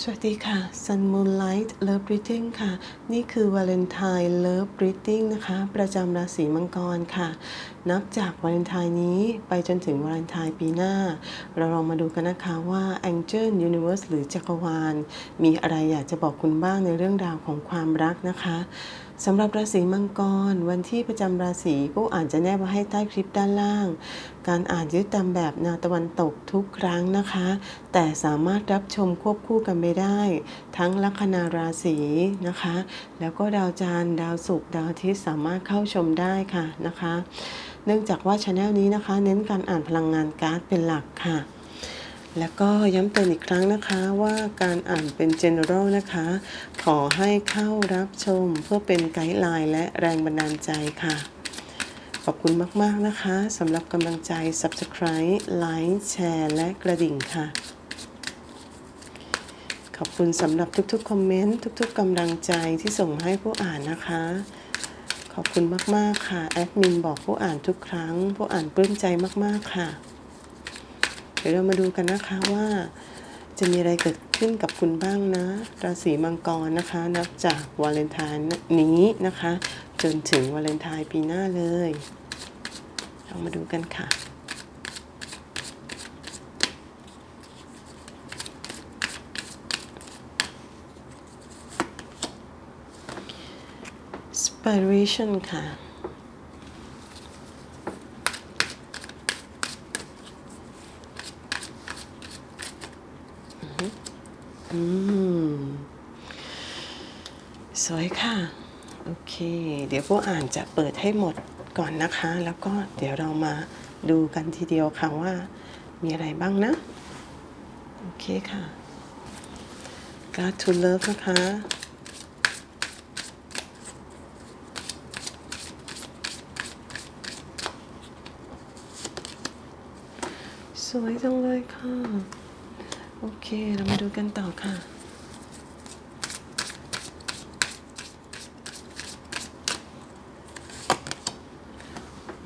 สวัสดีค่ะ Sun Moonlight Love Reading ค่ะ นี่คือ Valentine Love Reading นะคะ ประจำราศีมังกรค่ะ นับจากวาเลนไทน์นี้ไปจนถึงวาเลนไทน์ปีหน้า เราลองมาดูกันนะคะว่า Angel Universe หรือจักรวาล มีอะไรอยากจะบอกคุณบ้างในเรื่องราวของความรักนะคะ สำหรับราศีมังกร วันที่ประจำราศีผู้อ่านจะแนบไว้ให้ใต้คลิปด้านล่าง การอ่านยึดตามแบบแนวตะวันตกทุกครั้งนะคะ แต่สามารถรับชมควบคู่กันไปได้ ทั้งลัคนาราศีนะคะ แล้วก็ดาวจันทร์ดาวศุกร์ดาวอาทิตย์สามารถเข้าชมได้ค่ะนะคะ เนื่องจากว่าช anel นี้นะคะ เน้นการอ่านพลังงานการ์ดเป็นหลักค่ะ แล้วก็ย้ำเตือนอีกครั้งนะคะว่าการอ่านเป็น general นะคะ ขอให้เข้ารับชมเพื่อเป็นไกด์ไลน์และแรงบันดาลใจค่ะ ขอบคุณมาก ๆ นะคะสำหรับกำลังใจ subscribe like แชร์และกระดิ่งค่ะ ขอบคุณสำหรับทุก ๆ คอมเมนต์ ทุก ๆกำลังใจที่ส่งให้ผู้อ่านนะคะ ขอบคุณมาก ๆ ค่ะ แอดมินบอกผู้อ่านทุกครั้ง ผู้อ่านปลื้มใจมาก ๆ ค่ะ ดี๋ยวเรามาดูกันนะคะว่าจะมีอะไรเกิดขึ้นกับคุณบ้างนะ ราศีมังกรนะคะ นับจากวาเลนไทน์นี้นะคะ จนถึงวาเลนไทน์ปีหน้าเลย เรามาดูกันค่ะ Spiration ค่ะ อืม สวยค่ะ โอเค เดี๋ยวผู้อ่านจะเปิดให้หมดก่อนนะคะ แล้วก็เดี๋ยวเรามาดูกันทีเดียวค่ะว่ามีอะไรบ้างนะ โอเคค่ะ God to love นะคะ สวยจังเลยค่ะ โอเค เรามาดูกันต่อค่ะ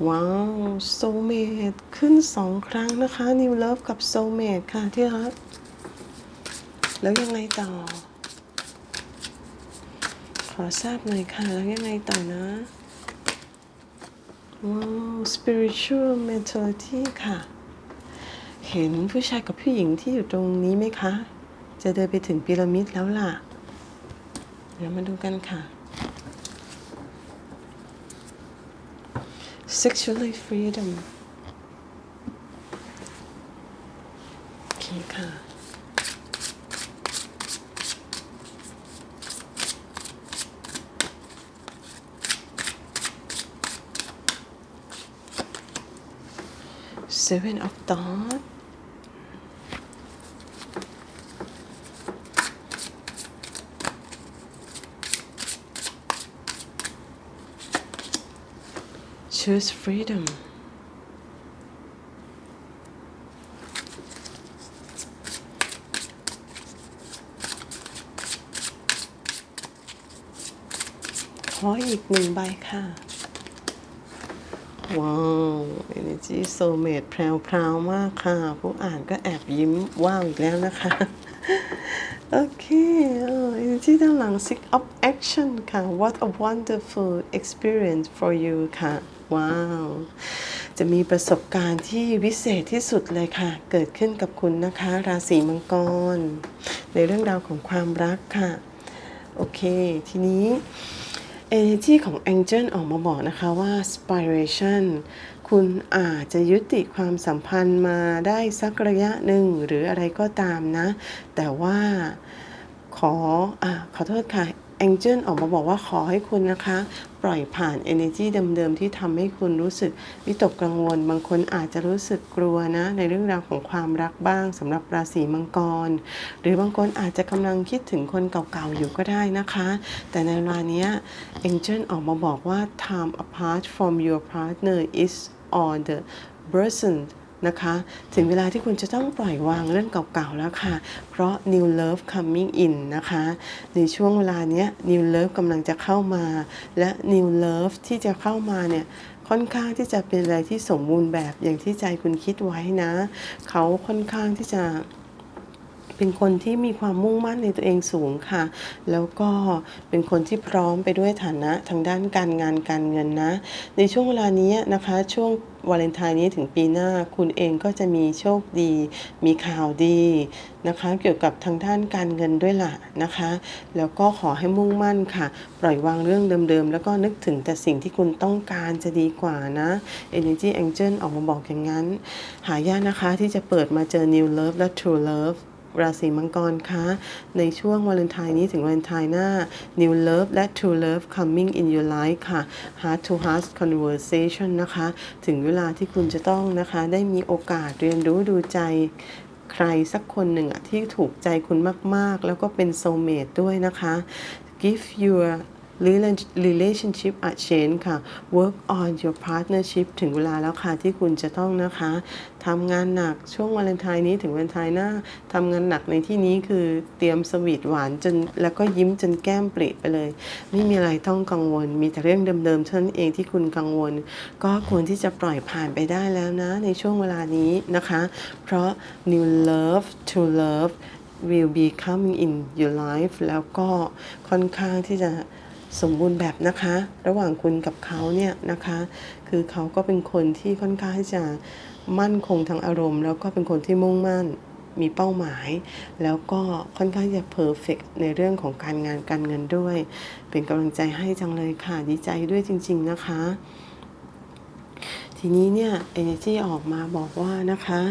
ว้าว soulmate ขึ้นสองครั้งนะคะ new love กับ soulmate ค่ะที่รักแล้วยังไงต่อ ขอทราบหน่อยค่ะ แล้วยังไงต่อนะว้าว spiritual mentality ค่ะ เห็นผู้ชายกับผู้หญิงที่อยู่ตรงนี้ไหมคะ จะเดินไปถึงพีระมิดแล้วล่ะ เดี๋ยวมาดูกันค่ะ sexually freedom โอเคค่ะ seven of thought choose freedom ขออีกหนึ่งใบค่ะว้าว Energy Soulmate แพรวๆมากค่ะ ผู้อ่านก็แอบยิ้มว้าวอีกแล้วนะคะ โอเค Energy ด้านหลัง Six of Action ค่ะ What a wonderful experience for you ค่ะ ว้าว จะมีประสบการณ์ที่วิเศษที่สุดเลยค่ะ เกิดขึ้นกับคุณนะคะ ราศีมังกร ในเรื่องราวของความรักค่ะ โอเค ทีนี้ Energy ของ Angel ออกมาบอกนะคะว่า Spiration คุณอาจจะยุติความสัมพันธ์มาได้สักระยะหนึ่งหรืออะไรก็ตามนะ แต่ว่าขออ่าขอโทษค่ะ Angel ออกมาบอกว่าขอให้คุณนะคะ ปล่อยผ่าน Energy เดิมๆที่ทำให้คุณรู้สึกวิตกกังวล บางคนอาจจะรู้สึกกลัวนะ ในเรื่องราวของความรักบ้างสำหรับราศีมังกร หรือบางคนอาจจะกำลังคิดถึงคนเก่าๆอยู่ก็ได้นะคะ แต่ในเวลานี้ Angel ออกมาบอกว่า time apart from your partner is on the person นะคะ ถึงเวลาที่คุณจะต้องปล่อยวางเรื่องเก่าๆแล้วค่ะ เพราะ new love coming in นะคะ ในช่วงเวลาเนี้ย new love กำลังจะเข้ามา และ new love ที่จะเข้ามาเนี่ยค่อนข้างที่จะเป็นอะไรที่สมบูรณ์แบบอย่างที่ใจคุณคิดไว้นะ เขาค่อนข้างที่จะเป็นคนที่มีความมุ่งมั่นในตัวเองสูงค่ะ แล้วก็เป็นคนที่พร้อมไปด้วยฐานะทางด้านการงานการเงินนะ ในช่วงเวลานี้นะคะ ช่วง วาเลนไทน์นี้ถึงปีหน้าคุณเองก็จะมีโชคดี มีข่าวดีนะคะ เกี่ยวกับทางด้านการเงินด้วยล่ะนะคะ แล้วก็ขอให้มุ่งมั่นค่ะ ปล่อยวางเรื่องเดิมๆ แล้วก็นึกถึงแต่สิ่งที่คุณต้องการจะดีกว่านะ Energy Angel ออกมาบอกอย่างนั้น หายากนะคะที่จะเปิดมาเจอ New Love และ True Love ราศีมังกรคะในช่วงวาเลนไทน์นี้ถึงวาเลนไทน์หน้า New Love และ True Love coming in your life ค่ะ Heart to Heart conversation นะคะ ถึงเวลาที่คุณจะต้องนะคะ ได้มีโอกาสเรียนรู้ดูใจใครสักคนหนึ่งอะที่ถูกใจคุณมาก ๆ แล้วก็เป็น soulmate ด้วยนะคะ give your relationship a change ค่ะ work on your partnership ถึงเวลาแล้วค่ะที่คุณจะต้องนะคะทำงานหนักช่วงวาเลนไทน์นี้ถึงวาเลนไทน์หน้าทำงานหนักในที่นี้คือเตรียมสวีทหวานจนแล้วก็ยิ้มจนแก้มปริไปเลย ไม่มีอะไรต้องกังวล มีแต่เรื่องเดิมๆเท่านั้นเองที่คุณกังวล ก็ควรที่จะปล่อยผ่านไปได้แล้วนะ ในช่วงเวลานี้นะคะ เพราะ new love to love will be coming in your life แล้วก็ค่อนข้างที่จะ สมบูรณ์แบบนะคะ ระหว่างคุณกับเขาเนี่ยนะคะ คือเขาก็เป็นคนที่ค่อนข้างที่จะมั่นคงทางอารมณ์ แล้วก็เป็นคนที่มุ่งมั่นมีเป้าหมาย แล้วก็ค่อนข้างจะเพอร์เฟกในเรื่องของการงานการเงินด้วย เป็นกำลังใจให้จังเลยค่ะดีใจด้วยจริง ๆ นะคะทีนี้เนี่ย energy ออกมาบอกว่านะคะ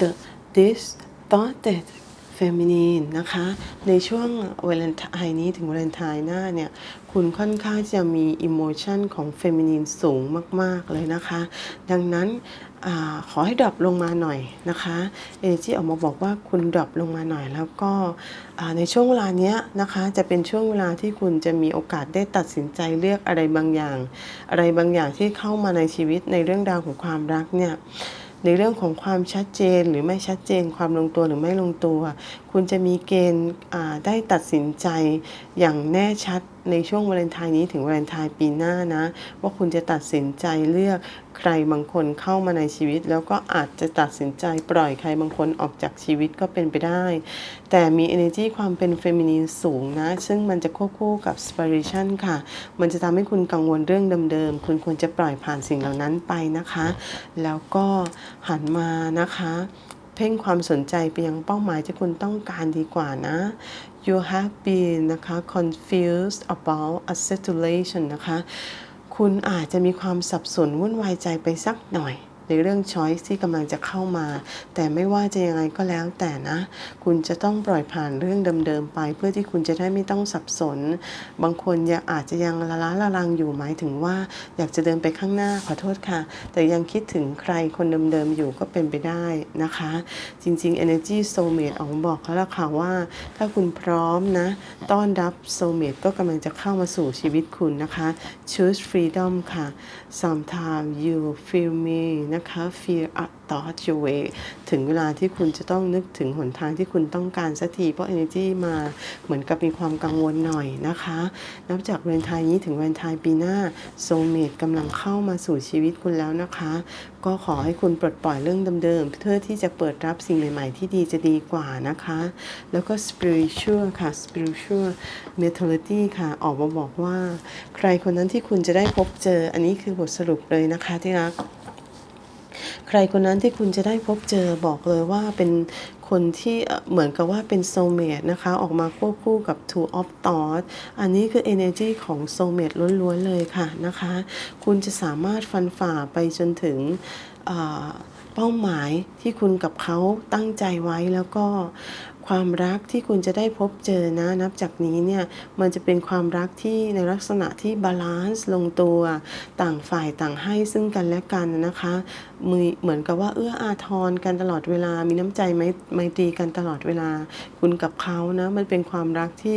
the this thought that feminine นะคะ ในช่วงวาเลนไทน์นี้ถึงวาเลนไทน์หน้าเนี่ย คุณค่อนข้างจะมี emotion ของ feminine สูงมาก ๆ เลยนะคะ ดังนั้นอขอให้ดรอปลงมาหน่อยนะคะ energy ออกมาบอกว่าคุณดรอปลงมาหน่อย แล้วก็ในช่วงเวลานี้นะคะจะเป็นช่วงเวลาที่คุณจะมีโอกาสได้ตัดสินใจเลือกอะไรบางอย่าง อะไรบางอย่างที่เข้ามาในชีวิตในเรื่องราวของความรักเนี่ย ในเรื่องของความชัดเจนหรือไม่ชัดเจน ความลงตัวหรือไม่ลงตัว คุณจะมีเกณฑ์ได้ตัดสินใจอย่างแน่ชัดในช่วงวาเลนไทน์นี้ถึงวาเลนไทน์ปีหน้านะ ว่าคุณจะตัดสินใจเลือกใครบางคนเข้ามาในชีวิต แล้วก็อาจจะตัดสินใจปล่อยใครบางคนออกจากชีวิตก็เป็นไปได้ แต่มี energy ความเป็นเฟมินีนสูงนะ ซึ่งมันจะควบคู่กับ spiration ค่ะ มันจะทำให้คุณกังวลเรื่องเดิมๆ คุณควรจะปล่อยผ่านสิ่งเหล่านั้นไปนะคะ แล้วก็หันมานะคะ เพ่งความสนใจไปยังเป้าหมายที่คุณต้องการดีกว่านะ you have been นะคะ confused about a situation นะคะ คุณอาจจะมีความสับสนวุ่นวายใจไปสักหน่อย ในเรื่อง choice ที่กำลังจะเข้ามา แต่ไม่ว่าจะยังไงก็แล้วแต่นะ คุณจะต้องปล่อยผ่านเรื่องเดิมๆไป เพื่อที่คุณจะได้ไม่ต้องสับสน บางคนยังอาจจะยังละล้าละลังอยู่หมายถึงว่า อยากจะเดินไปข้างหน้าขอโทษค่ะ แต่ยังคิดถึงใครคนเดิมๆอยู่ก็เป็นไปได้นะคะ จริงๆ energy soulmate ออกมาบอกเขาแล้วค่ะว่า ถ้าคุณพร้อมนะ ต้อนรับ soulmate ก็กำลังจะเข้ามาสู่ชีวิตคุณนะคะ choose freedom ค่ะ sometimes you feel me นะคะ feel a thought your way ถึงเวลาที่คุณจะต้องนึกถึงหนทางที่คุณต้องการสักทีเพราะ energy มาเหมือนกับมีความกังวลหน่อยนะคะนับจากเวนทน์นี้ถึงเวนทน์ปีหน้า soulmate กำลังเข้ามาสู่ชีวิตคุณแล้วนะคะ ก็ขอให้คุณปลดปล่อยเรื่องเดิมๆเพื่อที่จะเปิดรับสิ่งใหม่ ๆ ที่ดีจะดีกว่านะคะ แล้วก็ spiritual ค่ะ spiritual mentality ค่ะ ออกมาบอกว่า ใครคนนั้นที่คุณจะได้พบเจออันนี้คือบทสรุปเลยนะคะที่รัก ใครคนนั้นที่คุณจะได้พบเจอบอกเลยว่าเป็นคนที่เหมือนกับว่าเป็นโซเมตนะคะ ออกมาควบคู่กับ two of thought อันนี้คือ energy ของโซเมตล้วนๆเลยค่ะนะคะ คุณจะสามารถฟันฝ่าไปจนถึง เป้าหมายที่คุณกับเขาตั้งใจไว้แล้วก็ความรักที่คุณจะได้พบเจอนะ นับจากนี้เนี่ยมันจะเป็นความรักที่ในลักษณะที่บาลานซ์ลงตัวต่างฝ่ายต่างให้ซึ่งกันและกันนะคะมือเหมือนกับว่าเอื้ออาทรกันตลอดเวลา มีน้ำใจไมไมตรีกันตลอดเวลา คุณกับเขานะมันเป็นความรักที่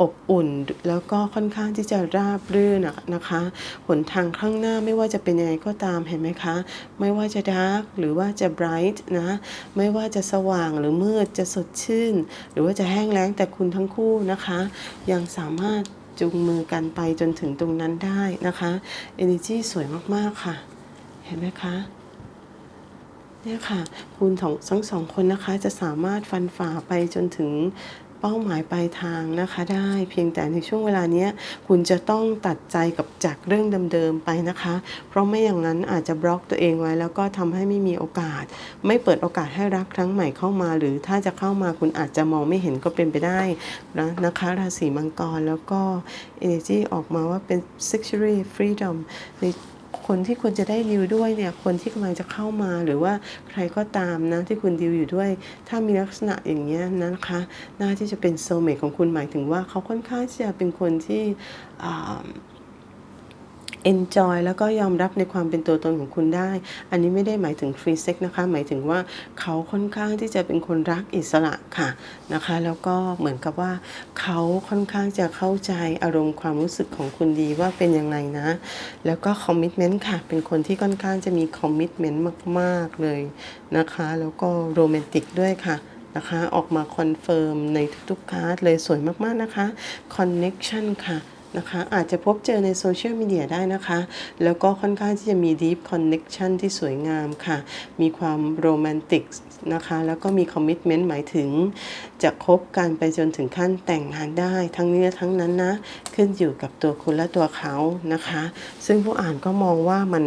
อบอุ่น แล้วก็ค่อนข้างที่จะราบรื่นนะคะหนทางข้างหน้าไม่ว่าจะเป็นยังไงก็ตามเห็นไหมคะ ไม่ว่าจะดาร์กหรือว่าจะไบรท์นะ ไม่ว่าจะสว่างหรือมืดจะสดชื่น หรือว่าจะแห้งแล้งแต่คุณทั้งคู่นะคะ ยังสามารถจูงมือกันไปจนถึงตรงนั้นได้นะคะ Energy สวยมากๆค่ะ เห็นไหมคะเนี่ยค่ะ คุณของทั้งสองคนนะคะจะสามารถฟันฝ่าไปจนถึง เป้าหมายปลายทางนะคะได้เพียงแต่ในช่วงเวลาเนี้ยคุณจะต้องตัดใจกับจากเรื่องเดิมๆไปนะคะ เพราะไม่อย่างนั้นอาจจะบล็อกตัวเองไว้ แล้วก็ทำให้ไม่มีโอกาส ไม่เปิดโอกาสให้รักครั้งใหม่เข้ามา หรือถ้าจะเข้ามาคุณอาจจะมองไม่เห็นก็เป็นไปได้นะนะคะราศีมังกรแล้วก็ energy ออกมาว่าเป็น sexual freedom ใน คนที่คุณจะได้ดิวด้วยเนี่ยคนที่กำลังจะเข้ามาหรือว่าใครก็ตามนะที่คุณดิวอยู่ด้วย ถ้ามีลักษณะอย่างเงี้ยนะคะน่าที่จะเป็นโซเมตของคุณหมายถึงว่าเขาค่อนข้างที่จะเป็นคนที่อ่า enjoy แล้วก็ยอมรับในความเป็นตัวตนของคุณได้ อันนี้ไม่ได้หมายถึง free sex นะคะ หมายถึงว่าเขาค่อนข้างที่จะเป็นคนรักอิสระค่ะนะคะ แล้วก็เหมือนกับว่าเขาค่อนข้างจะเข้าใจอารมณ์ความรู้สึกของคุณดีว่าเป็นยังไงนะ แล้วก็ commitment ค่ะ เป็นคนที่ค่อนข้างจะมี commitment มาก ๆ เลยนะคะ แล้วก็โรแมนติกด้วยค่ะนะคะ ออกมาคอนเฟิร์มในทุกๆการ์ดเลยสวยมาก ๆ นะคะ connection ค่ะ นะคะอาจจะพบเจอในโซเชียลมีเดียได้นะคะ แล้วก็ค่อนข้างที่จะมี deep connection ที่สวยงามค่ะ มีความโรแมนติกนะคะ แล้วก็มี commitment หมายถึง จะคบกันไปจนถึงขั้นแต่งงานได้ทั้งนี้ทั้งนั้นนะ ขึ้นอยู่กับตัวคุณและตัวเขานะคะ ซึ่งผู้อ่านก็มองว่ามัน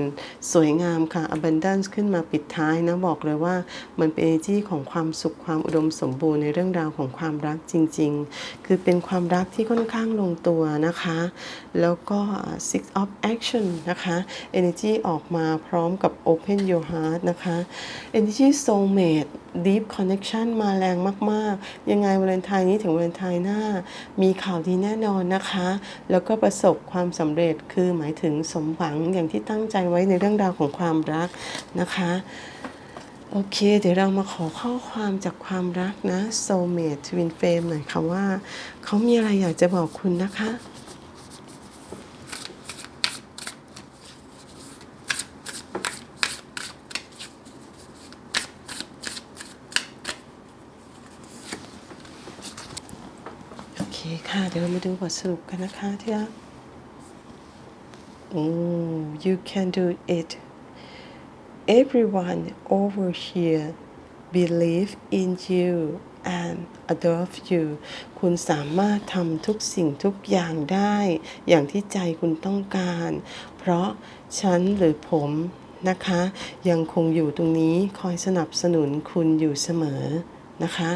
สวยงามค่ะ abundance ขึ้นมาปิดท้ายนะบอกเลยว่ามันเป็น energy ของความสุขความอุดมสมบูรณ์ในเรื่องราวของความรักจริง ๆ คือเป็นความรักที่ค่อนข้างลงตัวนะคะแล้วก็ six of action นะคะ energy ออกมาพร้อมกับ open your heart นะคะ energy soulmate deep connection มาแรงมาก ๆ ยังไงวาเลนไทน์นี้ถึงวาเลนไทน์หน้า มีข่าวดีแน่นอนนะคะ แล้วก็ประสบความสำเร็จคือหมายถึงสมหวังอย่างที่ตั้งใจไว้ในเรื่องราวของความรักนะคะโอเค เดี๋ยวเรามาขอข้อความจากความรักนะ soulmate twin flame หน่อยค่ะว่า เขามีอะไรอยากจะบอกคุณนะคะ โอเค ค่ะ เดี๋ยวเรามาดูบทสรุปกันนะคะที่รักโอ้ you can do it everyone over here believe in you and adore you คุณสามารถทำทุกสิ่งทุกอย่างได้ อย่างที่ใจคุณต้องการ เพราะฉันหรือผมนะคะ ยังคงอยู่ตรงนี้คอยสนับสนุนคุณอยู่เสมอนะคะ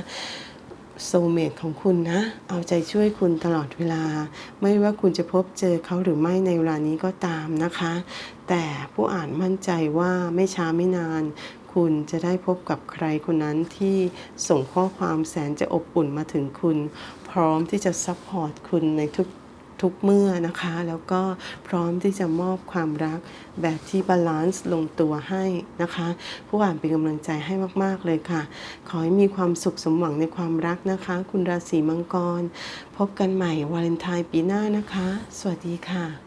โซเมตของคุณนะ เอาใจช่วยคุณตลอดเวลา ไม่ว่าคุณจะพบเจอเขาหรือไม่ในเวลานี้ก็ตามนะคะ แต่ผู้อ่านมั่นใจว่าไม่ช้าไม่นาน คุณจะได้พบกับใครคนนั้นที่ส่งข้อความแสนจะอบอุ่นมาถึงคุณ พร้อมที่จะซัพพอร์ตคุณในทุก ทุกเมื่อนะคะ แล้วก็พร้อมที่จะมอบความรักแบบที่บาลานซ์ลงตัวให้นะคะ ผู้อ่านเป็นกำลังใจให้มากๆเลยค่ะ ขอให้มีความสุขสมหวังในความรักนะคะ คุณราศีมังกร พบกันใหม่วาเลนไทน์ปีหน้านะคะ สวัสดีค่ะ